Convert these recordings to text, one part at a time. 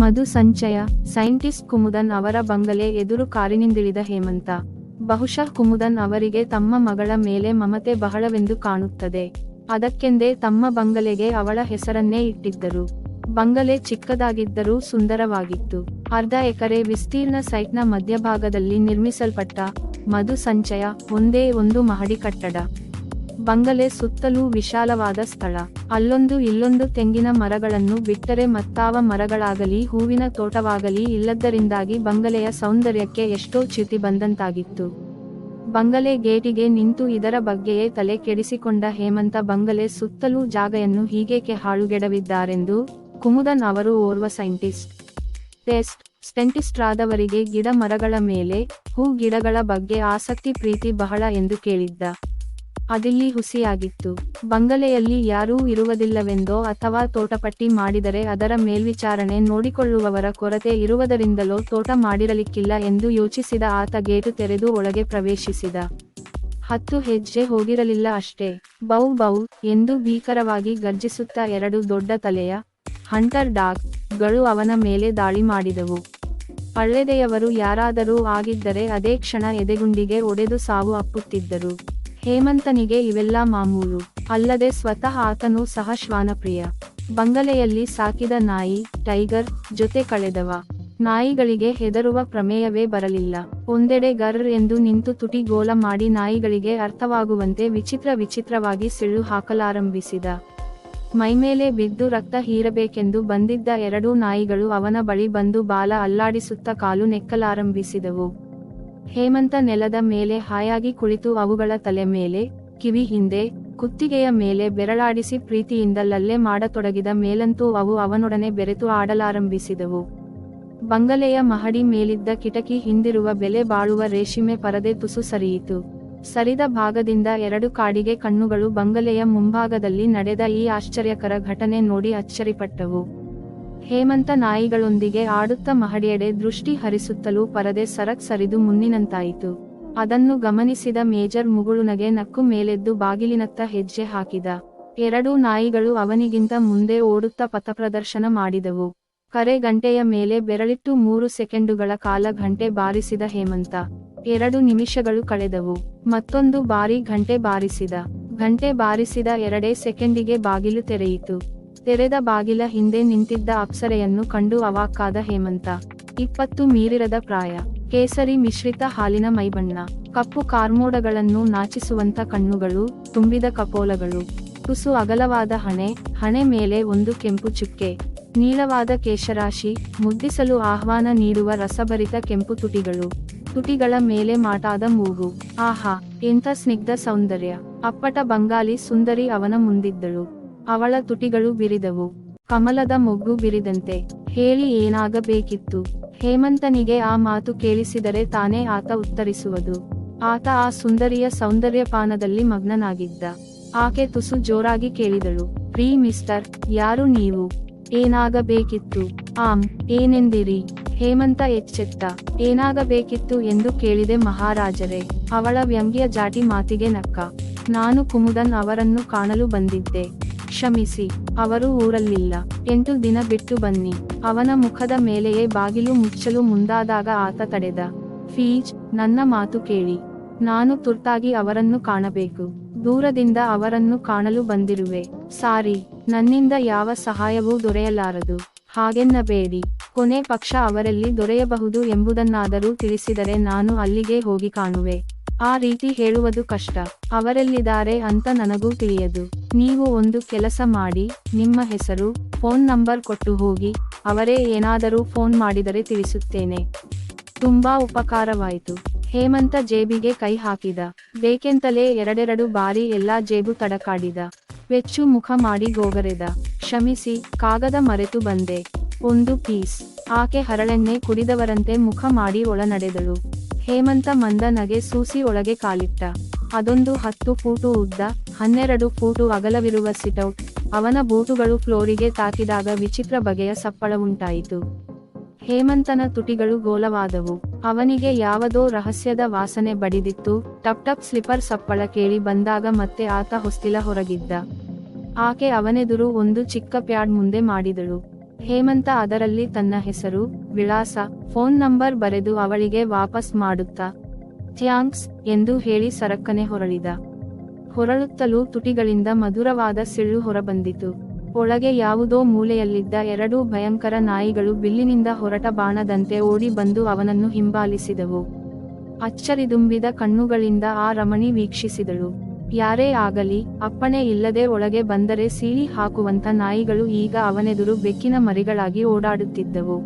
ಮಧು ಸಂಚಯ, scientist ಕುಮುದನ್ ಅವರ ಬಂಗಲೆ ಎದುರು ಕಾರಿನಿಂದಿಳಿದ ಹೇಮಂತ. ಬಹುಶಃ ಕುಮುದನ್ ಅವರಿಗೆ ತಮ್ಮ ಮಗಳ ಮೇಲೆ ಮಮತೆ ಬಹಳವೆಂದು ಕಾಣುತ್ತದೆ. ಅದಕ್ಕೆಂದೇ ತಮ್ಮ ಬಂಗಲೆಗೆ ಅವಳ ಹೆಸರನ್ನೇ ಇಟ್ಟಿದ್ದರು. ಬಂಗಲೆ ಚಿಕ್ಕದಾಗಿದ್ದರೂ ಸುಂದರವಾಗಿತ್ತು. ಅರ್ಧ ಎಕರೆ ವಿಸ್ತೀರ್ಣ ಸೈಟ್ನ ಮಧ್ಯಭಾಗದಲ್ಲಿ ನಿರ್ಮಿಸಲ್ಪಟ್ಟ ಮಧು ಸಂಚಯ ಒಂದೇ ಒಂದು ಮಹಡಿ ಕಟ್ಟಡ. ಬಂಗಲೆ ಸುತ್ತಲೂ ವಿಶಾಲವಾದ ಸ್ಥಳ. ಅಲ್ಲೊಂದು ಇಲ್ಲೊಂದು ತೆಂಗಿನ ಮರಗಳನ್ನು ಬಿಟ್ಟರೆ ಮತ್ತಾವ ಮರಗಳಾಗಲಿ, ಹೂವಿನ ತೋಟವಾಗಲಿ ಇಲ್ಲದ್ದರಿಂದಾಗಿ ಬಂಗಲೆಯ ಸೌಂದರ್ಯಕ್ಕೆ ಎಷ್ಟೋ ಚ್ಯುತಿ ಬಂದಂತಾಗಿತ್ತು. ಬಂಗಲೆ ಗೇಟಿಗೆ ನಿಂತು ಇದರ ಬಗ್ಗೆಯೇ ತಲೆ ಕೆಡಿಸಿಕೊಂಡ ಹೇಮಂತ ಬಂಗಲೆ ಸುತ್ತಲೂ ಜಾಗೆಯನ್ನು ಹೀಗೇಕೆ ಹಾಳುಗೆಡವಿದ್ದಾರೆಂದು ಕುಮುದನ್ ಅವರು ಓರ್ವ ಸೈಂಟಿಸ್ಟ್. ಟೆಸ್ಟ್ ಸ್ಟೆಂಟಿಸ್ಟ್ರಾದವರಿಗೆ ಗಿಡ ಮರಗಳ ಮೇಲೆ ಹೂ ಗಿಡಗಳ ಬಗ್ಗೆ ಆಸಕ್ತಿ, ಪ್ರೀತಿ ಬಹಳ ಎಂದು ಕೇಳಿದ್ದ. ಅದಿಲ್ಲಿ ಹುಸಿಯಾಗಿತ್ತು. ಬಂಗಲೆಯಲ್ಲಿ ಯಾರೂ ಇರುವುದಿಲ್ಲವೆಂದೋ ಅಥವಾ ತೋಟಪಟ್ಟಿ ಮಾಡಿದರೆ ಅದರ ಮೇಲ್ವಿಚಾರಣೆ ನೋಡಿಕೊಳ್ಳುವವರ ಕೊರತೆ ಇರುವುದರಿಂದಲೋ ತೋಟ ಮಾಡಿರಲಿಕ್ಕಿಲ್ಲ ಎಂದು ಯೋಚಿಸಿದ ಆತ ಗೇಟು ತೆರೆದು ಒಳಗೆ ಪ್ರವೇಶಿಸಿದ. ಹತ್ತು ಹೆಜ್ಜೆ ಹೋಗಿರಲಿಲ್ಲ ಅಷ್ಟೇ. ಬೌ ಬೌ ಎಂದು ಭೀಕರವಾಗಿ ಗರ್ಜಿಸುತ್ತಾ ಎರಡು ದೊಡ್ಡ ತಲೆಯ ಹಂಟರ್ ಡಾಗ್ಗಳು ಅವನ ಮೇಲೆ ದಾಳಿ ಮಾಡಿದವು. ಪಳ್ಳೆದೆಯವರು ಯಾರಾದರೂ ಆಗಿದ್ದರೆ ಅದೇ ಕ್ಷಣ ಎದೆಗುಂಡಿಗೆ ಒಡೆದು ಸಾವು ಅಪ್ಪುತ್ತಿದ್ದರು. ಹೇಮಂತನಿಗೆ ಇವೆಲ್ಲ ಮಾಮೂಲು. ಅಲ್ಲದೆ ಸ್ವತಃ ಆತನೂ ಸಹ ಶ್ವಾನಪ್ರಿಯ. ಬಂಗಲೆಯಲ್ಲಿ ಸಾಕಿದ ನಾಯಿ, ಟೈಗರ್, ಜೊತೆ ಕಳೆದವ. ನಾಯಿಗಳಿಗೆ ಹೆದರುವ ಪ್ರಮೇಯವೇ ಬರಲಿಲ್ಲ. ಒಂದೆಡೆ ಗರ್ರ್ ಎಂದು ನಿಂತು ತುಟಿ ಗೋಲ ಮಾಡಿ ನಾಯಿಗಳಿಗೆ ಅರ್ಥವಾಗುವಂತೆ ವಿಚಿತ್ರ ವಿಚಿತ್ರವಾಗಿ ಸಿಳ್ಳು ಹಾಕಲಾರಂಭಿಸಿದ. ಮೈಮೇಲೆ ಬಿದ್ದು ರಕ್ತ ಹೀರಬೇಕೆಂದು ಬಂದಿದ್ದ ಎರಡೂ ನಾಯಿಗಳು ಅವನ ಬಳಿ ಬಂದು ಬಾಲ ಅಲ್ಲಾಡಿಸುತ್ತ ಕಾಲು ನೆಕ್ಕಲಾರಂಭಿಸಿದವು. ಹೇಮಂತ ನೆಲದ ಮೇಲೆ ಹಾಯಾಗಿ ಕುಳಿತು ಅವುಗಳ ತಲೆ ಮೇಲೆ, ಕಿವಿ ಹಿಂದೆ, ಕುತ್ತಿಗೆಯ ಮೇಲೆ ಬೆರಳಾಡಿಸಿ ಪ್ರೀತಿಯಿಂದ ಲಲ್ಲೆ ಮಾಡತೊಡಗಿದ ಮೇಲಂತೂ ಅವು ಅವನೊಡನೆ ಬೆರೆತು ಆಡಲಾರಂಭಿಸಿದವು. ಬಂಗಲೆಯ ಮಹಡಿ ಮೇಲಿದ್ದ ಕಿಟಕಿ ಹಿಂದಿರುವ ಬೆಲೆ ಬಾಳುವ ರೇಷ್ಮೆ ಪರದೆ ತುಸು ಸರಿಯಿತು. ಸರಿದ ಭಾಗದಿಂದ ಎರಡು ಕಾಡಿಗೆ ಕಣ್ಣುಗಳು ಬಂಗಲೆಯ ಮುಂಭಾಗದಲ್ಲಿ ನಡೆದ ಈ ಆಶ್ಚರ್ಯಕರ ಘಟನೆ ನೋಡಿ ಅಚ್ಚರಿಪಟ್ಟವು. ಹೇಮಂತ ನಾಯಿಗಳೊಂದಿಗೆ ಆಡುತ್ತ ಮಹಡಿಯೆಡೆ ದೃಷ್ಟಿ ಹರಿಸುತ್ತಲೂ ಪರದೆ ಸರಕ್ ಸರಿದು ಮುನ್ನಿನಂತಾಯಿತು. ಅದನ್ನು ಗಮನಿಸಿದ ಮೇಜರ್ ಮುಗುಳುನಗೆ ನಕ್ಕು ಮೇಲೆದ್ದು ಬಾಗಿಲಿನತ್ತ ಹೆಜ್ಜೆ ಹಾಕಿದ. ಎರಡೂ ನಾಯಿಗಳು ಅವನಿಗಿಂತ ಮುಂದೆ ಓಡುತ್ತಾ ಪಥಪ್ರದರ್ಶನ ಮಾಡಿದವು. ಕರೆ ಗಂಟೆಯ ಮೇಲೆ ಬೆರಳಿಟ್ಟು ಮೂರು ಸೆಕೆಂಡುಗಳ ಕಾಲ ಘಂಟೆ ಬಾರಿಸಿದ ಹೇಮಂತ. ಎರಡು ನಿಮಿಷಗಳು ಕಳೆದವು. ಮತ್ತೊಂದು ಬಾರಿ ಘಂಟೆ ಬಾರಿಸಿದ. ಘಂಟೆ ಬಾರಿಸಿದ ಎರಡೇ ಸೆಕೆಂಡಿಗೆ ಬಾಗಿಲು ತೆರೆಯಿತು. ತೆರೆದ ಬಾಗಿಲ ಹಿಂದೆ ನಿಂತಿದ್ದ ಅಪ್ಸರೆಯನ್ನು ಕಂಡು ಅವಾಕ್ಕಾದ ಹೇಮಂತ. ಇಪ್ಪತ್ತು ಮೀರಿರದ ಪ್ರಾಯ. ಕೇಸರಿ ಮಿಶ್ರಿತ ಹಾಲಿನ ಮೈಬಣ್ಣ. ಕಪ್ಪು ಕಾರ್ಮೋಡಗಳನ್ನು ನಾಚಿಸುವಂತ ಕಣ್ಣುಗಳು, ತುಂಬಿದ ಕಪೋಲಗಳು. ತುಸು ಅಗಲವಾದ ಹಣೆ. ಹಣೆ ಮೇಲೆ ಒಂದು ಕೆಂಪು ಚುಕ್ಕೆ. ನೀಳವಾದ ಕೇಶರಾಶಿ. ಮುದ್ದಿಸಲು ಆಹ್ವಾನ ನೀಡುವ ರಸಭರಿತ ಕೆಂಪು ತುಟಿಗಳು. ತುಟಿಗಳ ಮೇಲೆ ಮಾಟಾದ ಮೂಗು. ಆಹಾ, ಎಂಥ ಸ್ನಿಗ್ಧ ಸೌಂದರ್ಯ. ಅಪ್ಪಟ ಬಂಗಾಲಿ ಸುಂದರಿ ಅವನ ಮುಂದಿದ್ದಳು. ಅವಳ ತುಟಿಗಳು ಬಿರಿದವು. ಕಮಲದ ಮೊಗ್ಗು ಬಿರಿದಂತೆ. ಹೇಳಿ ಏನಾಗಬೇಕಿತ್ತು? ಹೇಮಂತನಿಗೆ ಆ ಮಾತು ಕೇಳಿಸಿದರೆ ತಾನೇ ಆತ ಉತ್ತರಿಸುವುದು. ಆತ ಆ ಸುಂದರಿಯ ಸೌಂದರ್ಯಪಾನದಲ್ಲಿ ಮಗ್ನನಾಗಿದ್ದ. ಆಕೆ ತುಸು ಜೋರಾಗಿ ಕೇಳಿದಳು. ಪ್ರೀ ಮಿಸ್ಟರ್, ಯಾರು ನೀವು? ಏನಾಗಬೇಕಿತ್ತು? ಆಮ್, ಏನೆಂದಿರಿ? ಹೇಮಂತ ಎಚ್ಚೆತ್ತ. ಏನಾಗಬೇಕಿತ್ತು ಎಂದು ಕೇಳಿದೆ ಮಹಾರಾಜರೇ. ಅವಳ ವ್ಯಂಗ್ಯ ಜಾಟಿ ಮಾತಿಗೆ ನಕ್ಕ. ನಾನು ಕುಮುದನ್ ಅವರನ್ನು ಕಾಣಲು ಬಂದಿದ್ದೆ. ಕ್ಷಮಿಸಿ, ಅವರು ಊರಲ್ಲಿಲ್ಲ. ಎಂಟು ದಿನ ಬಿಟ್ಟು ಬನ್ನಿ. ಅವನ ಮುಖದ ಮೇಲೆಯೇ ಬಾಗಿಲು ಮುಚ್ಚಲು ಮುಂದಾದಾಗ ಆತ ತಡೆದ. ಫೀಜ್ ನನ್ನ ಮಾತು ಕೇಳಿ. ನಾನು ತುರ್ತಾಗಿ ಅವರನ್ನು ಕಾಣಬೇಕು. ದೂರದಿಂದ ಅವರನ್ನು ಕಾಣಲು ಬಂದಿರುವೆ. ಸಾರಿ, ನನ್ನಿಂದ ಯಾವ ಸಹಾಯವೂ ದೊರೆಯಲಾರದು. ಹಾಗೆನ್ನಬೇಡಿ. ಕೊನೆ ಪಕ್ಷ ಅವರಲ್ಲಿ ದೊರೆಯಬಹುದು ಎಂಬುದನ್ನಾದರೂ ತಿಳಿಸಿದರೆ ನಾನು ಅಲ್ಲಿಗೆ ಹೋಗಿ ಕಾಣುವೆ. ಆ ರೀತಿ ಹೇಳುವುದು ಕಷ್ಟ. ಅವರೆಲ್ಲಿದ್ದಾರೆ ಅಂತ ನನಗೂ ತಿಳಿಯದು. ನೀವು ಒಂದು ಕೆಲಸ ಮಾಡಿ, ನಿಮ್ಮ ಹೆಸರು, ಫೋನ್ ನಂಬರ್ ಕೊಟ್ಟು ಹೋಗಿ, ಅವರೇ ಏನಾದರೂ ಫೋನ್ ಮಾಡಿದರೆ ತಿಳಿಸುತ್ತೇನೆ. ತುಂಬಾ ಉಪಕಾರವಾಯಿತು. ಹೇಮಂತ ಜೇಬಿಗೆ ಕೈ ಹಾಕಿದ. ಬೇಕೆಂತಲೇ ಎರಡೆರಡು ಬಾರಿ ಎಲ್ಲಾ ಜೇಬು ತಡಕಾಡಿದ. ಬೆಚ್ಚು ಮುಖ ಮಾಡಿ ಗೋಗರೆದ. ಕ್ಷಮಿಸಿ, ಕಾಗದ ಮರೆತು ಬಂದೆ. ಒಂದು ಪೀಸ್. ಆಕೆ ಹರಳೆಣ್ಣೆ ಕುಡಿದವರಂತೆ ಮುಖ ಮಾಡಿ ಒಳ ನಡೆದಳು ಹೇಮಂತ ಮಂದನಗೆ ಸೂಸಿ ಒಳಗೆ ಕಾಲಿಟ್ಟ. ಅದೊಂದು ಹತ್ತು ಫೂಟು ಉದ್ದ, ಹನ್ನೆರಡು ಫೂಟು ಅಗಲವಿರುವ ಸಿಟೌಟ್. ಅವನ ಬೂಟುಗಳು ಫ್ಲೋರಿಗೆ ತಾಕಿದಾಗ ವಿಚಿತ್ರ ಬಗೆಯ ಸಪ್ಪಳವುಂಟಾಯಿತು ಹೇಮಂತನ ತುಟಿಗಳು ಗೋಲವಾದವು. ಅವನಿಗೆ ಯಾವುದೋ ರಹಸ್ಯದ ವಾಸನೆ ಬಡಿದಿತ್ತು. ಟಪ್ ಟಪ್ ಸ್ಲಿಪರ್ ಸಪ್ಪಳ ಕೇಳಿ ಬಂದಾಗ ಮತ್ತೆ ಆತ ಹೊಸ್ತಿಲ ಹೊರಗಿದ್ದ. ಆಕೆ ಅವನೆದುರು ಒಂದು ಚಿಕ್ಕ ಪ್ಯಾಡ್ ಮುಂದೆ ಮಾಡಿದಳು. ಹೇಮಂತ ಅದರಲ್ಲಿ ತನ್ನ ಹೆಸರು, ವಿಳಾಸ, ಫೋನ್ ನಂಬರ್ ಬರೆದು ಅವಳಿಗೆ ವಾಪಸ್ ಮಾಡುತ್ತಾ ಥ್ಯಾಂಕ್ಸ್ ಎಂದು ಹೇಳಿ ಸರಕ್ಕನೆ ಹೊರಳಿದ. ಹೊರಳುತ್ತಲೂ ತುಟಿಗಳಿಂದ ಮಧುರವಾದ ಸಿಳ್ಳು ಹೊರಬಂದಿತು. ಒಳಗೆ ಯಾವುದೋ ಮೂಲೆಯಲ್ಲಿದ್ದ ಎರಡೂ ಭಯಂಕರ ನಾಯಿಗಳು ಬಿಲ್ಲಿನಿಂದ ಹೊರಟ ಬಾಣದಂತೆ ಓಡಿ ಬಂದು ಅವನನ್ನು ಹಿಂಬಾಲಿಸಿದವು. ಅಚ್ಚರಿದುಂಬಿದ ಕಣ್ಣುಗಳಿಂದ ಆ ರಮಣಿ ವೀಕ್ಷಿಸಿದಳು. ಯಾರೇ ಆಗಲಿ, ಅಪ್ಪಣೆ ಇಲ್ಲದೆ ಒಳಗೆ ಬಂದರೆ ಸೀಳಿ ಹಾಕುವಂತ ನಾಯಿಗಳು ಈಗ ಅವನೆದುರು ಬೆಕ್ಕಿನ ಮರಿಗಳಾಗಿ ಓಡಾಡುತ್ತಿದ್ದವು.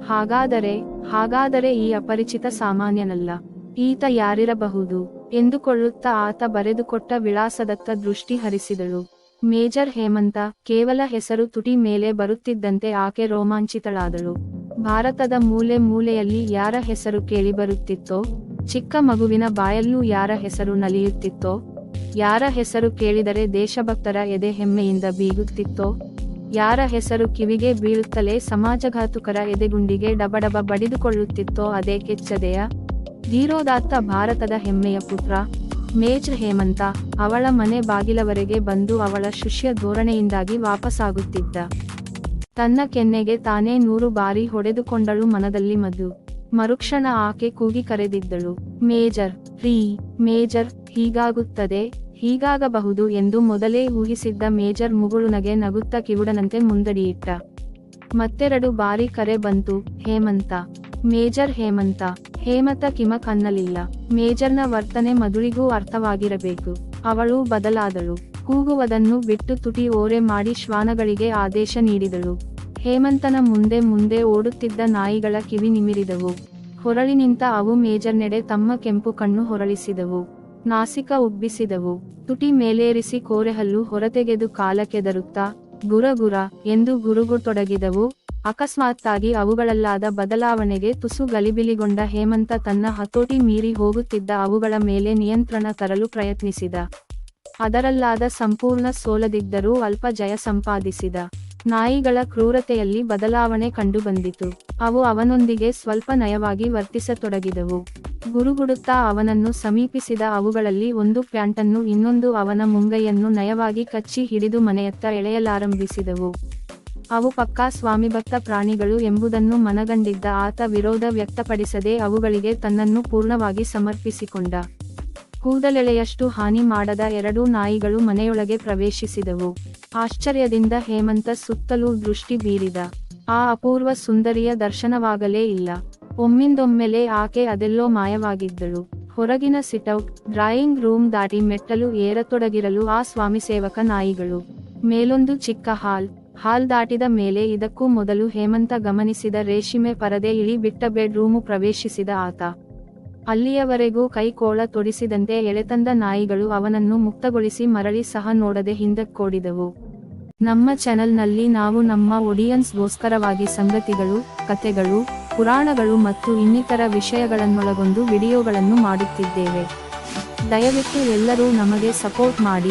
ಹಾಗಾದರೆ ಹಾಗಾದರೆ ಈ ಅಪರಿಚಿತ ಸಾಮಾನ್ಯನಲ್ಲ. ಈತ ಯಾರಿರಬಹುದು? ಎಂದುಕೊಳ್ಳುತ್ತಾ ಆತ ಬರೆದುಕೊಟ್ಟ ವಿಳಾಸದತ್ತ ದೃಷ್ಟಿ ಹರಿಸಿದಳು. ಮೇಜರ್ ಹೇಮಂತ, ಕೇವಲ ಹೆಸರು ತುಟಿ ಮೇಲೆ ಬರುತ್ತಿದ್ದಂತೆ ಆಕೆ ರೋಮಾಂಚಿತಳಾದಳು. ಭಾರತದ ಮೂಲೆ ಮೂಲೆಯಲ್ಲಿ ಯಾರ ಹೆಸರು ಕೇಳಿಬರುತ್ತಿತ್ತೋ? ಚಿಕ್ಕ ಮಗುವಿನ ಬಾಯಲ್ಲೂ ಯಾರ ಹೆಸರು ನಲಿಯುತ್ತಿತ್ತೋ? ಯಾರ ಹೆಸರು ಕೇಳಿದರೆ ದೇಶಭಕ್ತರ ಎದೆ ಹೆಮ್ಮೆಯಿಂದ ಬೀಗುತ್ತಿತ್ತೋ? ಯಾರ ಹೆಸರು ಕಿವಿಗೆ ಬೀಳುತ್ತಲೇ ಸಮಾಜಘಾತುಕರ ಎದೆಗುಂಡಿಗೆ ಡಬಡಬ ಬಡಿದುಕೊಳ್ಳುತ್ತಿತ್ತೋ? ಅದೇ ಕೆಚ್ಚದೆಯ? ಧೀರೋದಾತ್ತ ಭಾರತದ ಹೆಮ್ಮೆಯ ಪುತ್ರ ಮೇಜರ್ ಹೇಮಂತ ಅವಳ ಮನೆ ಬಾಗಿಲವರೆಗೆ ಬಂದು ಅವಳ ಶಿಷ್ಯ ಧೋರಣೆಯಿಂದಾಗಿ ವಾಪಸಾಗುತ್ತಿದ್ದ. ತನ್ನ ಕೆನ್ನೆಗೆ ತಾನೇ ನೂರು ಬಾರಿ ಹೊಡೆದುಕೊಂಡಳು ಮನದಲ್ಲಿ ಮದು. ಮರುಕ್ಷಣ ಆಕೆ ಕೂಗಿ ಕರೆದಿದ್ದಳು, ಮೇಜರ್, ರೀ, ಮೇಜರ್, ಹೀಗಾಗುತ್ತದೆ, ಹೀಗಾಗಬಹುದು ಎಂದು ಮೊದಲೇ ಊಹಿಸಿದ್ದ ಮೇಜರ್ ಮುಗುಳುನಗೆ ನಗುತ್ತ ಕಿವುಡನಂತೆ ಮುಂದಡಿಯಿಟ್ಟ. ಮತ್ತೆರಡು ಬಾರಿ ಕರೆ ಬಂತು, ಹೇಮಂತ, ಮೇಜರ್ ಹೇಮಂತ ಹೇಮಂತ ಕಿಮ ಕನ್ನಲಿಲ್ಲ. ಮೇಜರ್ನ ವರ್ತನೆ ಮಧುಳಿಗೂ ಅರ್ಥವಾಗಿರಬೇಕು. ಅವಳು ಬದಲಾದಳು. ಕೂಗುವುದನ್ನು ಬಿಟ್ಟು ತುಟಿ ಓರೆ ಮಾಡಿ ಶ್ವಾನಗಳಿಗೆ ಆದೇಶ ನೀಡಿದಳು. ಹೇಮಂತನ ಮುಂದೆ ಮುಂದೆ ಓಡುತ್ತಿದ್ದ ನಾಯಿಗಳ ಕಿವಿ ನಿಮಿರಿದವು. ಹೊರಳಿ ನಿಂತ ಅವು ಮೇಜರ್ನೆಡೆ ತಮ್ಮ ಕೆಂಪು ಕಣ್ಣು ಹೊರಳಿಸಿದವು. ನಾಸಿಕ ಉಬ್ಬಿಸಿದವು. ತುಟಿ ಮೇಲೇರಿಸಿ ಕೋರೆಹಲ್ಲು ಹೊರತೆಗೆದು ಕಾಲಕ್ಕೆದರುತ್ತಾ ಗುರಗುರ ಗುರ ಎಂದು ಗುರುಗುತೊಡಗಿದವು. ಅಕಸ್ಮಾತ್ತಾಗಿ ಅವುಗಳಲ್ಲಾದ ಬದಲಾವಣೆಗೆ ತುಸು ಗಲಿಬಿಲಿಗೊಂಡ ಹೇಮಂತ ತನ್ನ ಹತೋಟಿ ಮೀರಿ ಹೋಗುತ್ತಿದ್ದ ಅವುಗಳ ಮೇಲೆ ನಿಯಂತ್ರಣ ತರಲು ಪ್ರಯತ್ನಿಸಿದ. ಅದರಲ್ಲಾದ ಸಂಪೂರ್ಣ ಸೋಲದಿದ್ದರೂ ಅಲ್ಪ ಜಯ ಸಂಪಾದಿಸಿದ. ನಾಯಿಗಳ ಕ್ರೂರತೆಯಲ್ಲಿ ಬದಲಾವಣೆ ಕಂಡುಬಂದಿತು. ಅವು ಅವನೊಂದಿಗೆ ಸ್ವಲ್ಪ ನಯವಾಗಿ ವರ್ತಿಸತೊಡಗಿದವು. ಗುರುಗುಡುತ್ತಾ ಅವನನ್ನು ಸಮೀಪಿಸಿದ ಅವುಗಳಲ್ಲಿ ಒಂದು ಪ್ಯಾಂಟನ್ನು ಇನ್ನೊಂದು ಅವನ ಮುಂಗೈಯನ್ನು ನಯವಾಗಿ ಕಚ್ಚಿ ಹಿಡಿದು ಮನೆಯತ್ತ ಎಳೆಯಲಾರಂಭಿಸಿದವು. ಅವು ಪಕ್ಕಾ ಸ್ವಾಮಿಭಕ್ತ ಪ್ರಾಣಿಗಳು ಎಂಬುದನ್ನು ಮನಗಂಡಿದ್ದ ಆತ ವಿರೋಧ ವ್ಯಕ್ತಪಡಿಸದೆ ಅವುಗಳಿಗೆ ತನ್ನನ್ನು ಪೂರ್ಣವಾಗಿ ಸಮರ್ಪಿಸಿಕೊಂಡ. ಕೂದಲೆಳೆಯಷ್ಟು ಹಾನಿ ಮಾಡದ ಎರಡೂ ನಾಯಿಗಳು ಮನೆಯೊಳಗೆ ಪ್ರವೇಶಿಸಿದವು. ಆಶ್ಚರ್ಯದಿಂದ ಹೇಮಂತ ಸುತ್ತಲೂ ದೃಷ್ಟಿ ಬೀರಿದ. ಆ ಅಪೂರ್ವ ಸುಂದರಿಯ ದರ್ಶನವಾಗಲೇ ಇಲ್ಲ. ಒಮ್ಮಿಂದೊಮ್ಮೆಲೆ ಆಕೆ ಅದೆಲ್ಲೋ ಮಾಯವಾಗಿದ್ದಳು. ಹೊರಗಿನ ಸಿಟೌಟ್, ಡ್ರಾಯಿಂಗ್ ರೂಮ್ ದಾಟಿ ಮೆಟ್ಟಲು ಏರತೊಡಗಿರಲು ಆ ಸ್ವಾಮಿ ಸೇವಕ ನಾಯಿಗಳು. ಮೇಲೊಂದು ಚಿಕ್ಕ ಹಾಲ್ ಹಾಲ್ ದಾಟಿದ ಮೇಲೆ ಇದಕ್ಕೂ ಮೊದಲು ಹೇಮಂತ ಗಮನಿಸಿದ ರೇಷ್ಮೆ ಪರದೆ ಇಳಿ ಬಿಟ್ಟ ಬೆಡ್ ರೂಮು ಪ್ರವೇಶಿಸಿದ ಆತ. ಅಲ್ಲಿಯವರೆಗೂ ಕೈಕೋಳ ತೊಡಿಸಿದಂತೆ ಎಳೆತಂದ ನಾಯಿಗಳು ಅವನನ್ನು ಮುಕ್ತಗೊಳಿಸಿ ಮರಳಿ ಸಹ ನೋಡದೆ ಹಿಂದಕ್ಕೋಡಿದವು. ನಮ್ಮ ಚಾನೆಲ್ನಲ್ಲಿ ನಾವು ನಮ್ಮ ಒಡಿಯನ್ಸ್ಗೋಸ್ಕರವಾಗಿ ಸಂಗತಿಗಳು, ಕಥೆಗಳು, ಪುರಾಣಗಳು ಮತ್ತು ಇನ್ನಿತರ ವಿಷಯಗಳನ್ನೊಳಗೊಂಡು ವಿಡಿಯೋಗಳನ್ನು ಮಾಡುತ್ತಿದ್ದೇವೆ. ದಯವಿಟ್ಟು ಎಲ್ಲರೂ ನಮಗೆ ಸಪೋರ್ಟ್ ಮಾಡಿ.